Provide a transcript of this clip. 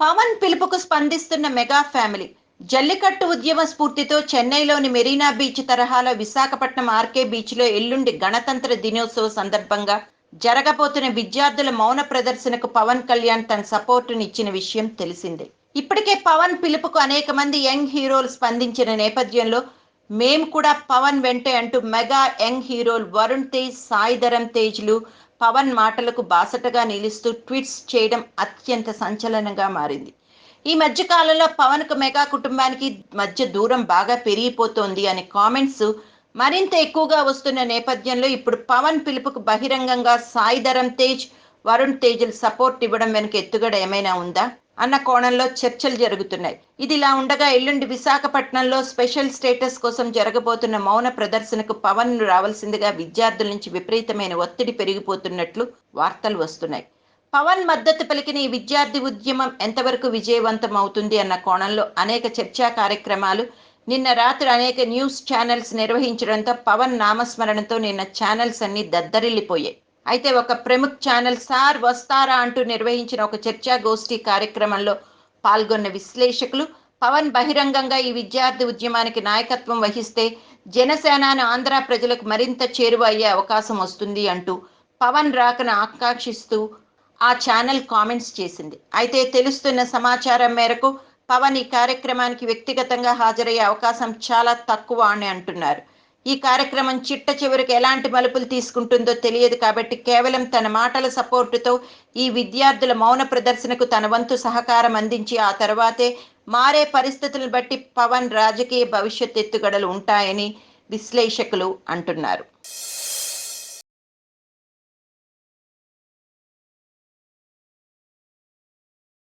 పవన్ పిలుపుకు స్పందిస్తున్న mega family. Jallikattu ఉద్యమ స్ఫూర్తితో చెన్నైలోని మెరీనా బీచ్ తరహాలో విశాఖపట్నం ఆర్కే బీచ్లో ఎల్లుండి గణతంత్ర దినోత్సవ సందర్భంగా జరగబోతున్న విద్యార్థుల మౌన ప్రదర్శనకు పవన్ కళ్యాణ్ తన సపోర్టునిచ్చిన విషయం తెలిసిందే. ఇప్పటికే పవన్ పిలుపుకు అనేక మంది యంగ్ హీరోలు స్పందించిన నేపథ్యంలో మేము కూడా పవన్ వెంటే అంటూ మెగా యంగ్ హీరోలు వరుణ్ తేజ్ సాయిధరం తేజ్లు పవన్ మాటలకు బాసటగా నిలుస్తూ ట్వీట్స్ చేయడం అత్యంత సంచలనంగా మారింది. ఈ మధ్య కాలంలో పవన్కు మెగా కుటుంబానికి మధ్య దూరం బాగా పెరిగిపోతోంది అనే కామెంట్స్ మరింత ఎక్కువగా వస్తున్న నేపథ్యంలో ఇప్పుడు పవన్ పిలుపుకు బహిరంగంగా సాయిధరం తేజ్ వరుణ్ తేజ్లు సపోర్ట్ ఇవ్వడం వెనుక ఎత్తుగడ ఏమైనా ఉందా? అన్న కోణంలో చర్చలు జరుగుతున్నాయి. ఇది ఇలా ఉండగా ఎల్లుండి విశాఖపట్నంలో స్పెషల్ స్టేటస్ కోసం జరగబోతున్న మౌన ప్రదర్శనకు పవన్ రావాల్సిందిగా విద్యార్థుల నుంచి విపరీతమైన ఒత్తిడి పెరిగిపోతున్నట్లు వార్తలు వస్తున్నాయి. పవన్ మద్దతు పలికిన ఈ విద్యార్థి ఉద్యమం ఎంతవరకు విజయవంతం అవుతుంది అన్న కోణంలో అనేక చర్చా కార్యక్రమాలు నిన్న రాత్రి అనేక న్యూస్ ఛానల్స్ నిర్వహించడంతో పవన్ నామస్మరణతో నిన్న ఛానల్స్ అన్ని దద్దరిల్లిపోయాయి. అయితే ఒక ప్రముఖ ఛానల్ సార్ వస్తారా అంటూ నిర్వహించిన ఒక చర్చా గోష్ఠి కార్యక్రమంలో పాల్గొన్న విశ్లేషకులు పవన్ బహిరంగంగా ఈ విద్యార్థి ఉద్యమానికి నాయకత్వం వహిస్తే జనసేనను ఆంధ్ర ప్రజలకు మరింత చేరువ అయ్యే అవకాశం వస్తుంది అంటూ పవన్ రాకను ఆకాంక్షిస్తూ ఆ ఛానల్ కామెంట్స్ చేసింది. అయితే తెలుస్తున్న సమాచారం మేరకు పవన్ ఈ కార్యక్రమానికి వ్యక్తిగతంగా హాజరయ్యే అవకాశం చాలా తక్కువ అని అంటున్నారు. ఈ కార్యక్రమం చిట్ట చివరికి ఎలాంటి మలుపులు తీసుకుంటుందో తెలియదు కాబట్టి కేవలం తన మాటల సపోర్టుతో ఈ విద్యార్థుల మౌన ప్రదర్శనకు తన వంతు సహకారం అందించి ఆ తర్వాతే మారే పరిస్థితులను బట్టి పవన్ రాజకీయ భవిష్యత్ ఎత్తుగడలు ఉంటాయని విశ్లేషకులు అంటున్నారు.